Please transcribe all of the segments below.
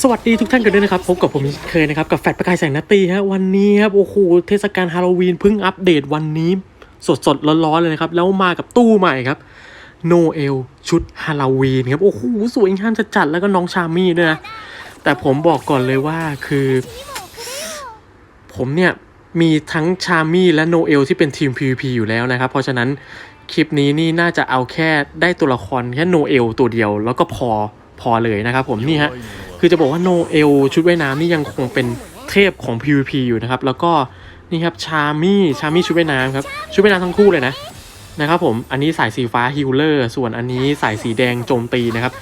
สวัสดีทุกท่านกันด้วยนะครับ พบกับผมเคยนะครับ กับแฟดประกายแสงนาตีฮะวันนี้ครับ โอ้โห เทศกาลฮาโลวีนเพิ่งอัปเดตวันนี้ สดสดร้อนๆเลยนะครับ แล้วมากับตู้ใหม่ครับโนเอลชุดฮาโลวีนครับ โอ้โห สวยงามจัดๆแล้วก็น้องชามี่ด้วยนะ แต่ผมบอกก่อนเลยว่าคือ ผมเนี่ยมีทั้งชามี่และโนเอลที่เป็นทีม PVP อยู่แล้วนะครับ เพราะฉะนั้นคลิปนี้นี่น่าจะเอาแค่ได้ตัวละครแค่โนเอลตัวเดียว แล้วก็พอพอเลยนะครับผมนี่ฮะ คือจะบอกว่าโนเอลชุดว่ายน้ำนี่ยังคงเป็นเทพของ PVP อยู่นะครับ แล้วก็นี่ครับชามี่ชามี่ชุดว่ายน้ำครับ ชุดว่ายน้ำทั้งคู่เลยนะนะครับผม อันนี้สายสีฟ้าฮิลเลอร์ ส่วนอันนี้สายสีแดงโจมตีนะครับ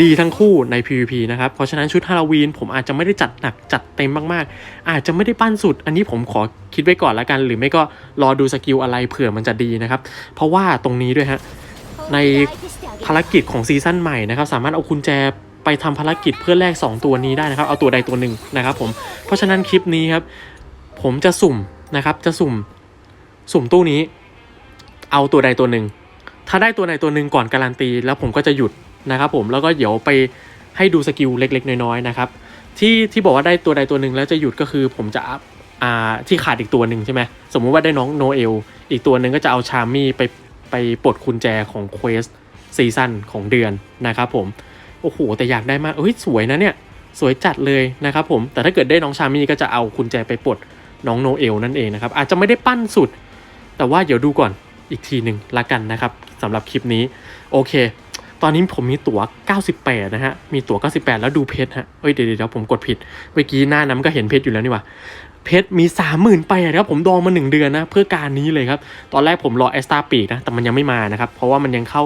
ดีทั้งคู่ใน PVP นะครับ เพราะฉะนั้นชุดฮาโลวีนผมอาจจะไม่ได้จัดหนักจัดเต็มมากๆ อาจจะไม่ได้ปั้นสุด อันนี้ผมขอคิดไว้ก่อนละกัน หรือไม่ก็รอดูสกิลอะไรเผื่อมันจะดีนะครับ เพราะว่าตรงนี้ด้วยฮะ ในภารกิจของซีซั่นใหม่นะครับ สามารถเอากุญแจ ไปทำภารกิจเพื่อแลก2 ตัวนี้ได้นะครับ เอาตัวใดตัวหนึ่งนะครับผม เพราะฉะนั้นคลิปนี้ครับ ผมจะสุ่มนะครับ จะสุ่ม สุ่มตู้นี้ เอาตัวใดตัวหนึ่ง ถ้าได้ตัวใดตัวหนึ่งก่อนการันตี แล้วผมก็จะหยุดนะครับ ผม แล้วก็เดี๋ยวไปให้ดูสกิลเล็ก ๆ น้อยๆนะครับ ที่ที่บอกว่าได้ตัวใดตัวหนึ่งแล้วจะหยุดก็คือผมจะอัพอ่าที่ขาดอีกตัวหนึ่งใช่ไหม สมมุติว่าได้น้องโนเอล อีกตัวหนึ่งก็จะเอาชามี่ไปไปปลดกุญแจของเควสซีซั่นของเดือนนะครับผม อ้โห แต่อยากได้มากเอ้ยสวยนะเนี่ย สวยจัดเลยนะครับผม แต่ถ้าเกิดได้น้องชามี่ก็จะเอากุญแจไปปลดน้องโนเอลนั่นเองนะครับ อาจจะไม่ได้ปั้นสุด แต่ว่าเดี๋ยวดูก่อนอีกทีหนึ่งละกันนะครับสำหรับคลิปนี้ โอเค ตอนนี้ผมมีตั๋ว 98 นะฮะ มีตั๋ว 98 แล้วดูเพชรฮะเอ้ยเดี๋ยวเดี๋ยวผมกดผิด เมื่อกี้หน้าน้ำก็เห็นเพชรอยู่แล้วนี่ว่าเพชรมี 30,000ไปนะครับผมดองมา 1 เดือนนะ เพื่อการนี้เลยครับ ตอนแรกผมรอเอสตาปีกนะ แต่มันยังไม่มานะครับ เพราะว่ามันยังเข้า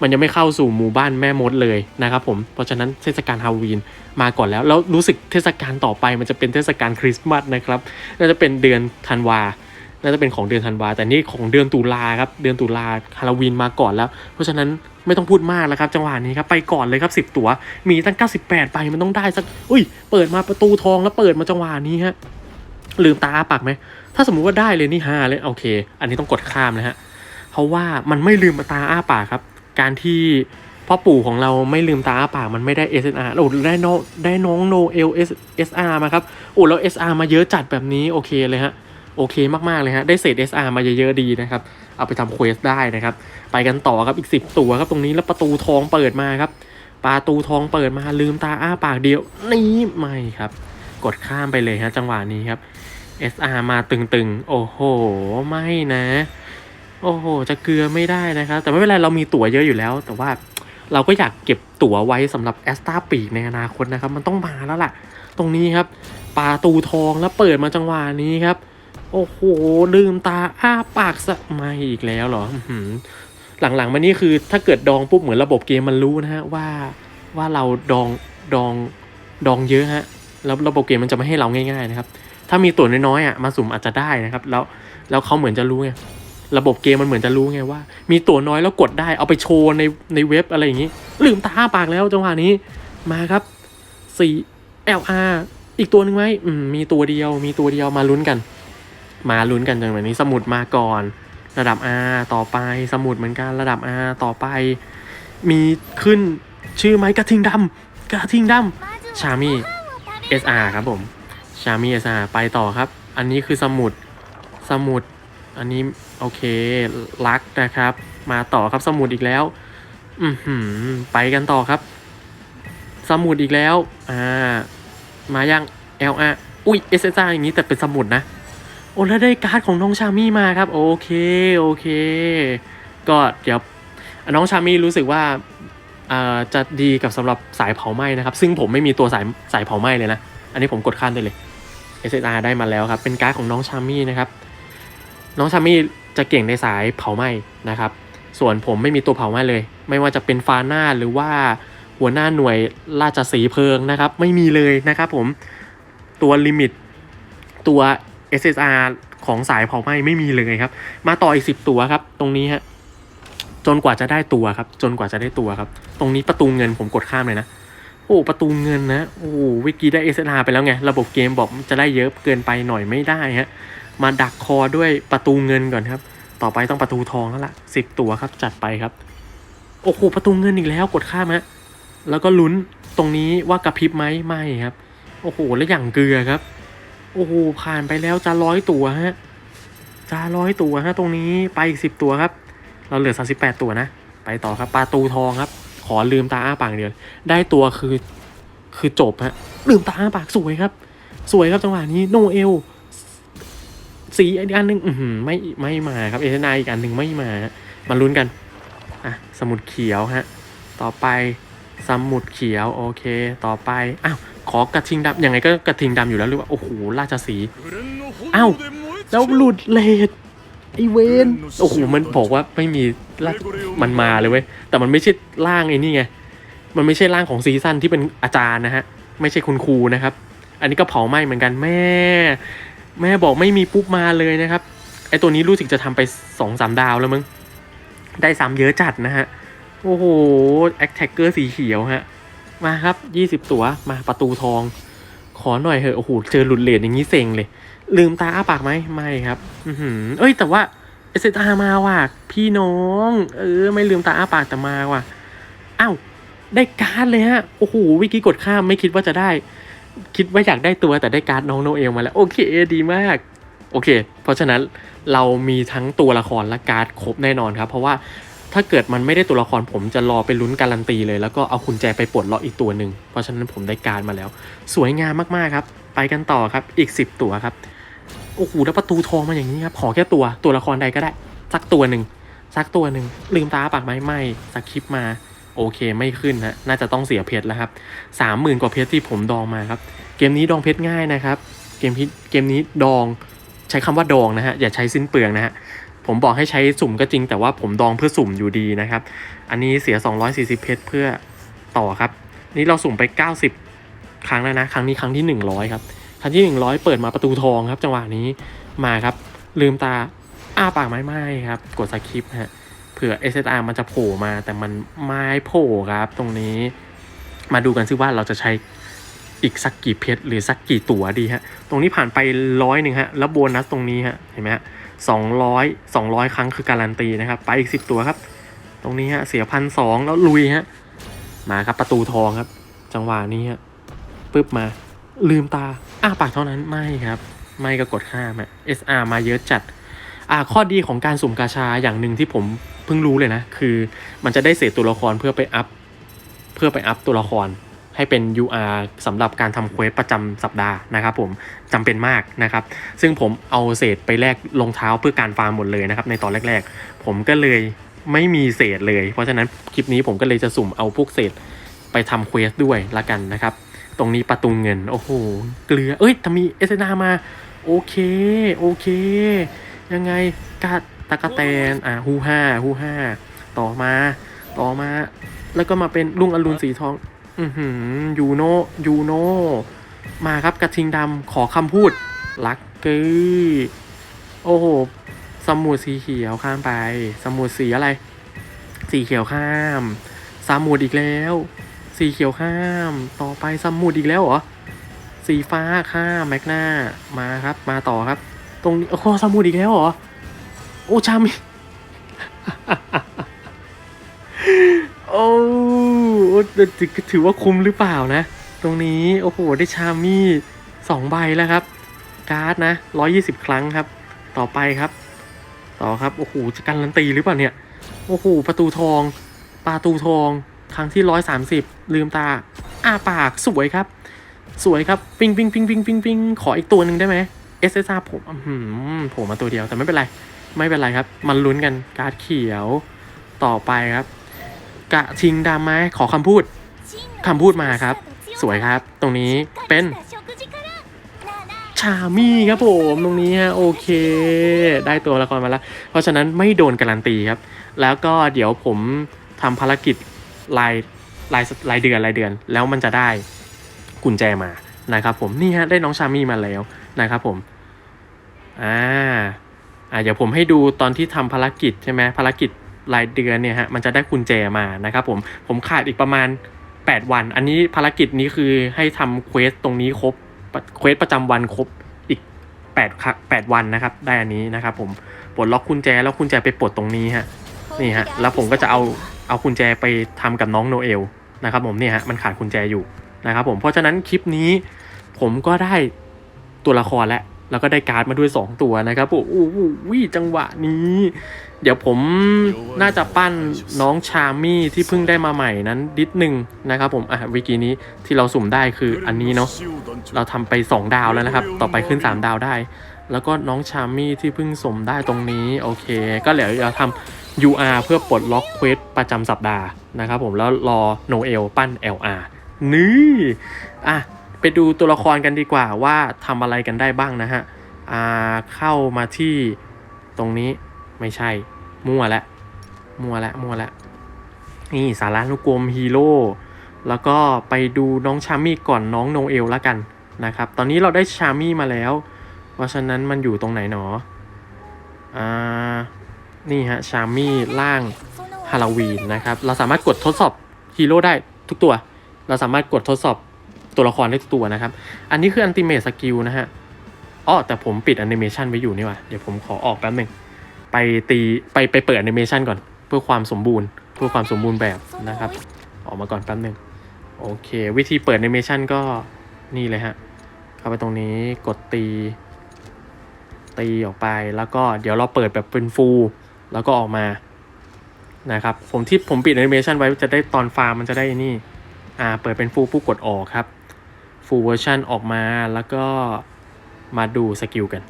มันยังไม่เข้าสู่หมู่บ้านแม่มดเลยนะครับผมเพราะฉะนั้นเทศกาลฮาโลวีนมาก่อนแล้ว แล้วรู้สึกเทศกาลต่อไปมันจะเป็นเทศกาลคริสต์มาสนะครับน่าจะเป็นเดือนธันวาน่าจะเป็นของเดือนธันวาแต่นี่ของเดือนตุลาครับเดือนตุลาฮาโลวีนมาก่อนแล้ว เพราะฉะนั้นไม่ต้องพูดมากแล้วครับจังหวะนี้ครับไปก่อนเลยครับ 10 ตั๋วมีตั้ง 98ไปมันต้องได้สักอุ้ย เปิดมาประตูทองแล้วเปิดมาจังหวะนี้ฮะลืมตาอ้าปากไหมถ้าสมมุติว่าได้เลยนี่ฮาเลยโอเค อันนี้ต้องกดข้ามนะฮะเพราะว่ามันไม่ลืมตาอ้าปากครับ การที่พ่อปู่ของเราไม่ลืมตาอ้าปากมันไม่ได้ SNR โอ้ได้น้องได้น้องโนเอล SR มาครับโอ้แล้ว SR มาเยอะจัดแบบนี้โอเคเลยฮะโอเคมากๆเลยฮะได้เศษ SR มาเยอะๆดีนะครับเอาไปทำเควสได้นะครับ ไปกันต่อครับอีก 10 ตัวครับตรงนี้แล้วประตูทองเปิดมาครับประตูทองเปิดมาลืมตาอ้าปากเดียวนี่ไม่ครับ กดข้ามไปเลยฮะจังหวะนี้ครับ SR มาตึงๆ โอ้โห ไม่นะ โอ้โห จะเกลือไม่ได้นะครับ แต่ไม่เป็นไรเรามีตั๋วเยอะอยู่แล้ว แต่ว่าเราก็อยากเก็บตั๋วไว้สำหรับแอสตาปีกในอนาคตนะครับ มันต้องมาแล้วล่ะ ตรงนี้ครับประตูทองแล้วเปิดมาจังหวะนี้ครับ โอ้โห ลืมตาอ้าปากสะม่อีกแล้วเหรออื้อหือหลังๆมานี่คือถ้าเกิดดองปุ๊บเหมือนระบบเกมมันรู้นะฮะว่าว่าเราดองดองดองเยอะฮะแล้วระบบเกมมันจะไม่ให้เราง่าย ๆ นะครับ ถ้ามีตัวน้อยๆอะมาสุ่มอาจจะได้นะครับ แล้วแล้วเขาเหมือนจะรู้ไง ระบบเกมมันเหมือนจะรู้ไงว่า มีตัวน้อยแล้วกดได้เอาไปโชว์ในในเว็บอะไรอย่างนี้ ลืมตาอ้าปากแล้วจังหวะนี้มาครับสี่ LR อีกตัวหนึ่งไหมมมีตัวเดียว มีตัวเดียวมาลุ้นกัน มาลุ้นกันจังแบบนี้สมุดมาก่อน ระดับ R ต่อไปสมุดเหมือนกันระดับ R ต่อไป มีขึ้นชื่อไหมกระทิงดำกระทิงดำชามี่ SR ครับผมชามี่ SR ไปต่อครับ อันนี้คือสมุดสมุด อันนี้โอเคลักนะครับ มาต่อครับสมุดอีกแล้ว อือหือไปกันต่อครับ สมุดอีกแล้ว อ่า มายัง LR อุ้ย SSR อย่างนี้แต่เป็นสมุดนะ โอ้แล้วได้การ์ดของน้องชามี่มาครับ โอเคโอเค ก็เดี๋ยวน้องชามี่รู้สึกว่าจะดีกับสำหรับสายเผาไหม้นะครับ ซึ่งผมไม่มีตัวสายสายเผาไหม้เลยนะ อันนี้ผมกดข้ามได้เลย SSR ได้มาแล้วครับ เป็นการ์ดของน้องชามี่นะครับ น้องชามี่จะเก่งในสายเผาไหม้นะครับ ส่วนผมไม่มีตัวเผาไหม้เลย ไม่ว่าจะเป็นฟาหน่าหรือว่าหัวหน้าหน่วยราชสีเพลิงนะครับ ไม่มีเลยนะครับผมตัวลิมิตตัว SSR ของสายเผาไหม้ไม่มีเลยครับ มาต่ออีกสิบตัวครับ ตรงนี้ฮะจนกว่าจะได้ตัวครับ จนกว่าจะได้ตัวครับ ตรงนี้ประตูเงินผมกดข้ามเลยนะโอ้ประตูเงินนะโอ้วิกี้ได้ SSR ไปแล้วไง ระบบเกมบอกจะได้เยอะเกินไปหน่อยไม่ได้ฮะ มาดักคอด้วยประตูเงินก่อนครับ ต่อไปต้องประตูทองแล้วล่ะสิบตัวครับจัดไปครับโอ้โหประตูเงินอีกแล้วกดข้ามฮะแล้วก็ลุ้นตรงนี้ว่ากระพริบไหมไม่ครับ โอ้โหแล้วอย่างเกลือครับ โอ้โหผ่านไปแล้วจะร้อยตัวฮะจะร้อยตัวฮะตรงนี้ไปอีกสิบตัวครับ เราเหลือสาสิบแปดตัวนะ ไปต่อครับปลาตูทองครับ ขอลืมตาอ้าปากเดียวได้ตัวคือคือจบฮะลืมตาอ้าปากสวยครับ สวยครับจังหวะนี้โนเอล สีอีกอันหนึ่งไม่ไม่มาครับเอเทนาอีกอันหนึ่งไม่มา มาลุ้นกันอะสมุดเขียวฮะ ต่อไปสมุดเขียวโอเค ต่อไปอ้าวขอกระทิงดำยังไงก็กระทิงดำอยู่แล้วหรือว่าโอ้โหราชสีอ้าแล้แล้วหลุดเลดไอเวนโอ้โหมันบอกว่าไม่มีมันมาเลยเว้ยแต่มันไม่ใช่ร่างไอ้นี่ไงมันไม่ใช่ร่างของซีซั่นที่เป็นอาจารย์นะฮะ ไม่ใช่คุณครูนะครับ อันนี้ก็เผาไหม้เหมือนกันแม่ แม่บอกไม่มีปุ๊บมาเลยนะครับ ไอตัวนี้รู้สึกจะทำไปสองสามดาวแล้วมึง ได้ซ้ำเยอะจัดนะฮะ โอ้โหแอคแท็กเกอร์สีเขียวฮะ มาครับยี่สิบตัวมาประตูทอง ขอหน่อยเหอะ โอ้โห เจอหลุดเลนอย่างนี้เซ็งเลย ลืมตาอ้าปากไหมไม่ครับ อือหือ เอ้ย แต่ว่าเอสเามาว่ะ พี่น้อง เออ ไม่ลืมตาอ้าปากแต่มาว่ะ อ้าว ได้การ์ดเลยฮะ โอ้โห วิกี้กดข้ามไม่คิดว่าจะได้ คิดว่าอยากได้ตัวแต่ได้การ์ดน้องโนเอลมาแล้ว โอเคดีมาก โอเค เพราะฉะนั้นเรามีทั้งตัวละครและการ์ดครบแน่นอนครับ เพราะว่าถ้าเกิดมันไม่ได้ตัวละครผมจะรอไปลุ้นการันตีเลย แล้วก็เอาคุณแจไปปลดล็อกอีกตัวหนึ่งเพราะฉะนั้นผมได้การ์ดมาแล้ว สวยงามมากๆครับ ไปกันต่อครับอีก 10 ตัวครับโอ้โหแล้วประตูทองมาอย่างนี้ครับขอแค่ตัวตัวละครใดก็ได้ สักตัวหนึ่งสักตัวหนึ่งลืมตาปากไหมไม่สักคลิปมา โอเคไม่ขึ้นฮะน่าจะต้องเสียเพชรแล้วครับสามหมื่นกว่าเพชรที่ผมดองมาครับ เกมนี้ดองเพชรง่ายนะครับ เกมที่เกมนี้ดองใช้คำว่าดองนะฮะอย่าใช้สิ้นเปลืองนะฮะผมบอกให้ใช้สุ่มก็จริงแต่ว่าผมดองเพื่อสุ่มอยู่ดีนะครับ อันนี้เสีย 240 เพชรเพื่อต่อครับ นี่เราสุ่มไป 90 ครั้งแล้วนะ ครั้งนี้ครั้งที่ 100 ครับ ครั้งที่ 100 เปิดมาประตูทองครับ จังหวะนี้มาครับ ลืมตาอ้าปากไม่ไม่ครับ กดสคริปต์ฮะ ผื่อ SSR มันจะโผล่มาแต่มันไม่โผล่ครับตรงนี้ มาดูกันซิว่าเราจะใช้อีกสักกี่เพชรหรือสักกี่ตั๋วดีฮะ ตรงนี้ผ่านไปร้อยหนึ่งฮะ แล้วโบนัสตรงนี้ฮะ เห็นไหมฮะสองร้อยสองร้อยครั้งคือการันตีนะครับ ไปอีกสิบตัวครับ ตรงนี้ฮะ เสียพันสองแล้วลุยฮะ มาครับประตูทองครับ จังหวะนี้ฮะปึ๊บมา ลืมตา อ้าปากเท่านั้นไม่ครับ ไม่ก็กดข้ามฮะ SR มาเยอะจัด อ่าข้อดีของการสุ่มกาชาอย่างหนึ่งที่ผม พิ่งรู้เลยนะ คือมันจะได้เศษตัวละครเพื่อไปอัพ เพื่อไปอัพตัวละครให้เป็น UR สำหรับการทำเควสประจำสัปดาห์นะครับผมจำเป็นมากนะครับ ซึ่งผมเอาเศษไปแลกรองเท้าเพื่อการฟาร์มหมดเลยนะครับ ในตอนแรก ๆ ผมก็เลยไม่มีเศษเลย เพราะฉะนั้นคลิปนี้ผมก็เลยจะสุ่มเอาพวกเศษไปทำเควสด้วยละกันนะครับ ตรงนี้ประตูเงิน โอ้โห เกลือ เอ้ยทำมีเอสนามา โอเค โอเค ยังไง กาตะกะแตนอ่าฮูห้าฮูห้าต่อมา ต่อมา แล้วก็มาเป็นลุงอรุณสีทอง อือหือยูโนยูโนมาครับกระทิงดำขอคำพูด ลักเกอร์โอ้โหสมุดสีเขียวข้ามไป สมุดสีอะไร สีเขียวข้าม สมุดอีกแล้ว สีเขียวข้าม ต่อไปสมุดอีกแล้วเหรอ สีฟ้าข้ามแมกนามาครับ มาต่อครับ ตรงนี้โอ้โหสมุดอีกแล้วเหรอ โอ้ชามิโอ้ถือว่าคุ้มหรือเปล่านะ ตรงนี้ โอ้โห ได้ชามี่สองใบแล้วครับ การ์ดนะร้อยี่สิบครั้งครับ ต่อไปครับ ต่อครับ โอ้โห จะการันตีหรือเปล่าเนี่ย โอ้โห ประตูทอง ประตูทอง ครั้งที่ร้อยสามสิบลืมตา อ้าปาก สวยครับ สวยครับ ปิงปิงปิงปิงปิงปิงขออีกตัวหนึ่งได้ไหม SSR ผมอื้อหือโผมมาตัวเดียวแต่ไม่เป็นไร ไม่เป็นไรครับ มันลุ้นกันการ์ดเขียวต่อไปครับ กะทิงดำไหมขอคำพูดคำพูดมาครับ สวยครับ ตรงนี้เป็นชามี่ครับผมตรงนี้ฮะโอเค ได้ตัวละครมาแล้ว เพราะฉะนั้นไม่โดนการันตีครับ แล้วก็เดี๋ยวผมทำภารกิจรายรายรายเดือนรายเดือน แล้วมันจะได้กุญแจมานะครับผมนี่ฮะได้น้องชามี่มาแล้วนะครับผมอ่า อ่าเดี๋ยวผมให้ดูตอนที่ทำภารกิจใช่ไหมภารกิจรายเดือนเนี่ยฮะมันจะได้กุญแจมานะครับผมผมขาดอีกประมาณ 8 วัน อันนี้ภารกิจนี้คือให้ทำเควสตรงนี้ครบเควสประจำวันครบอีก8ครับ8วันนะครับ ได้อันนี้นะครับผมปลดล็อกกุญแจแล้วกุญแจไปปลดตรงนี้ฮะนี่ฮะแล้วผมก็จะเอาเอากุญแจไปทำกับน้องโนเอลนะครับผมเนี่ยฮะมันขาดกุญแจอยู่นะครับผมเพราะฉะนั้นคลิปนี้ผมก็ได้ตัวละครแล้ว แล้วก็ได้การ์ดมาด้วย 2 ตัวนะครับโอ้โหวิจังหวะนี้ เดี๋ยวผมน่าจะปั้นน้องชามี่ที่เพิ่งได้มาใหม่นั้นนิดนึงนะครับผมอะวิกีนี้ที่เราสุ่มได้คืออันนี้เนาะเราทำไป 2 ดาวแล้วนะครับ ต่อไปขึ้น 3 ดาวได้ แล้วก็น้องชามี่ที่เพิ่งสมได้ตรงนี้โอเค ก็เดี๋ยวเราทำ UR เพื่อปลดล็อกเควสประจำสัปดาห์นะครับผมแล้วรอโนเอลปั้น LR นี่อะ ไปดูตัวละครกันดีกว่าว่าทำอะไรกันได้บ้างนะฮะอ่าเข้ามาที่ตรงนี้ไม่ใช่ มั่วละมั่วละมั่วละนี่สารานุกรมฮีโร่แล้วก็ไปดูน้องชามี่ก่อนน้องโนเอลละกันนะครับ ตอนนี้เราได้ชามี่มาแล้ว เพราะฉะนั้นมันอยู่ตรงไหนหนออ่านี่ฮะชามี่ล่างฮาโลวีนนะครับ เราสามารถกดทดสอบฮีโร่ได้ทุกตัว เราสามารถกดทดสอบ ตัวละครได้ตัวนะครับ อันนี้คืออันติเม e สกิลนะฮะอ๋อแต่ผมปิดแอนิเมชันไว้อยู่นี่ว่ะเดี๋ยวผมขอออกแป๊บหนึ่งไปตีไปไปเปิดแอนิเมชันก่อน เพื่อความสมบูรณ์ เพื่อความสมบูรณ์แบบนะครับ ออกมาก่อนแป๊บหนึ่งโอเค วิธีเปิดแอนิเมชันก็นี่เลยฮะเข้าไปตรงนี้กดตี ตีออกไปแล้วก็เดี๋ยวเราเปิดแบบเป็นฟูลแล้วก็ออกมานะครับผมที่ผมปิดแอนิเมชันไว้จะได้ตอนฟาร์มมันจะได้นี่อ่าเปิดเป็นฟูลปุ๊บกดออกครับ ฟูลเวอร์ชันออกมาแล้วก็มาดูสกิลกัน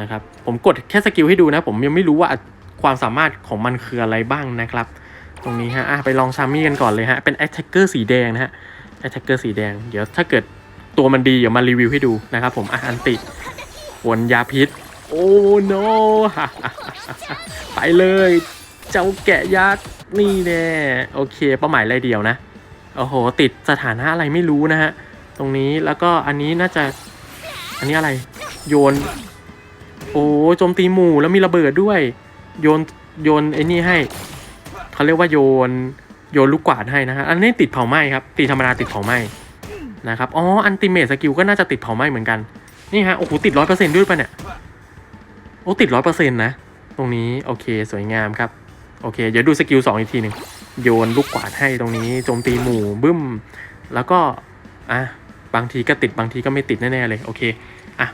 นะครับผมกดแค่สกิลให้ดูนะ ผมยังไม่รู้ว่าความสามารถของมันคืออะไรบ้างนะครับ ตรงนี้ฮะะไปลองชามี่กันก่อนเลยฮะ เป็น attacker สีแดงนะฮะ attacker สีแดง เดี๋ยวถ้าเกิดตัวมันดีเดี๋ยวมารีวิวให้ดูนะครับผมอะอันติผลยาพิษ โอ้ no ไปเลย เจ้าแกะยักษ์นี่แน่โอเคเป้าหมายอะไรเดียวนะ โอ้โห ติดสถานะอะไรไม่รู้นะฮะ ตรงนี้แล้วก็อันนี้น่าจะ อันนี้อะไร โยน โอ้โจมตีหมู่แล้วมีระเบิดด้วย โยนโยนไอ้นี่ให้เขาเรียกว่าโยนโยนลูกกวาดให้นะฮะอันนี้ติดเผาไหม้ครับตีธรรมดาติดเผาไหม้นะครับอ๋ออันติเมทสกิลก็น่าจะติดเผาไหม้เหมือนกันนี่ฮะโอ้โหติดร้อยเปอร์เซ็นต์ด้วยปะเนี่ยโอ้ติดร้อยเปอร์เซ็นต์นะตรงนี้โอเคสวยงามครับโอเค เดี๋ยวดูสกิลสองอีกทีหนึ่งโยนลูกกวาดให้ตรงนี้โจมตีหมู่บึ้ม แล้วก็อะ บางทีก็ติดบางทีก็ไม่ติดแน่ๆเลยโอเคอะ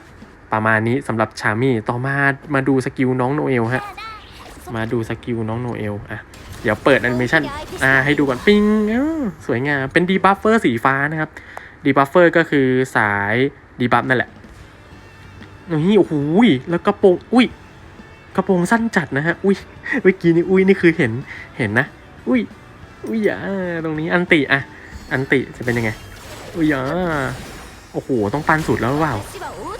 ประมาณนี้สำหรับชามี่ต่อมามาดูสกิลน้องโนเอลฮะมาดูสกิลน้องโนเอลอะเดี๋ยวเปิดแอนิเมชันอ่าให้ดูก่อนปิ้งอ้าวสวยงามเป็นดีบัฟเฟอร์สีฟ้านะครับดีบัฟเฟอร์ก็คือสายดีบัฟนั่นแหละนี่โอ้โหแล้วกระโปรงอุ้ยกระโปรงสั้นจัดนะฮะอุ้ยเมื่อกี้นี่อุ้ยนี่คือเห็นเห็นนะ อุ้ยอุ้ยอ่าตรงนี้อันติอะอันติจะเป็นยังไง อุ้ยอ่าโอ้โห ต้องปันสุดแล้วหรือเปล่า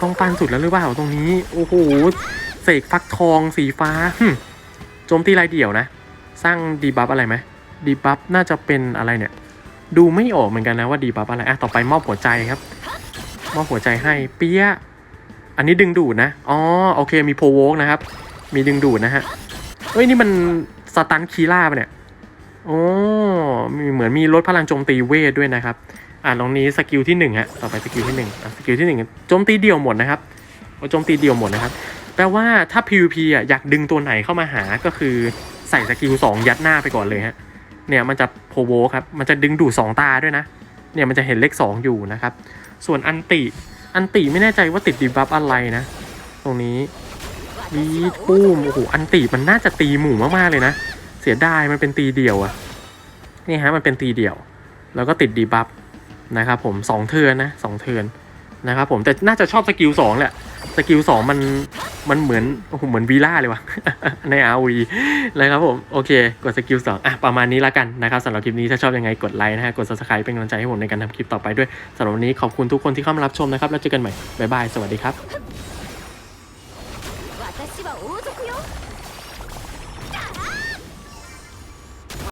ต้องปันสุดแล้วหรือเปล่าตรงนี้ โอ้โห เสกฟักทองสีฟ้าโจมตีรายเดี่ยวนะ สร้างดีบัฟอะไรไหมดีบัฟน่าจะเป็นอะไรเนี่ย ดูไม่ออกเหมือนกันนะว่าดีบัฟอะไรอะต่อไปมอบหัวใจครับ มอบหัวใจให้เปี้ย อันนี้ดึงดูดนะ อ๋อ โอเค มีโพวกนะครับ มีดึงดูดนะฮะเอ้ย นี่มันสตันคีล่าปะเนี่ย โอ้มีเหมือนมีลดพลังโจมตีเวทด้วยนะครับ อ่าตรงนี้สกิลที่หนึ่งฮะต่อไปสกิลที่หนึ่งอะสกิลที่หนึ่งโจมตีเดี่ยวหมดนะครับโอ้โจมตีเดี่ยวหมดนะครับแปลว่าถ้า PVP อะอยากดึงตัวไหนเข้ามาหาก็คือใส่สกิลสองยัดหน้าไปก่อนเลยฮะเนี่ยมันจะโพโวครับมันจะดึงดูดสองตาด้วยนะเนี่ยมันจะเห็นเลขสองอยู่นะครับ ส่วนอันติอันติไม่แน่ใจว่าติดดีบัฟอะไรนะ ตรงนี้วีดปุ้มโอ้โหอันติมันน่าจะตีหมู่มากๆเลยนะ เสียดายมันเป็นตีเดี่ยวอะนี่ฮะมันเป็นตีเดี่ยว แล้วก็ติดดีบัฟ นะครับผมสองเทือนนะสองเทือนนะครับผมแต่น่าจะชอบสกิลสองแหละสกิลสองมันมันเหมือนโอ้โหเหมือนวีล่าเลยวะใน RV นะครับผมโอเคกดสกิลสองอะประมาณนี้ละกันนะครับสำหรับคลิปนี้ถ้าชอบยังไงกดไลค์นะฮะกด subscribe เป็นกำลังใจให้ผมในการทำคลิปต่อไปด้วยสำหรับวันนี้ขอบคุณทุกคนที่เข้ามารับชมนะครับแล้วเจอกันใหม่บ๊ายบายสวัสดีครับ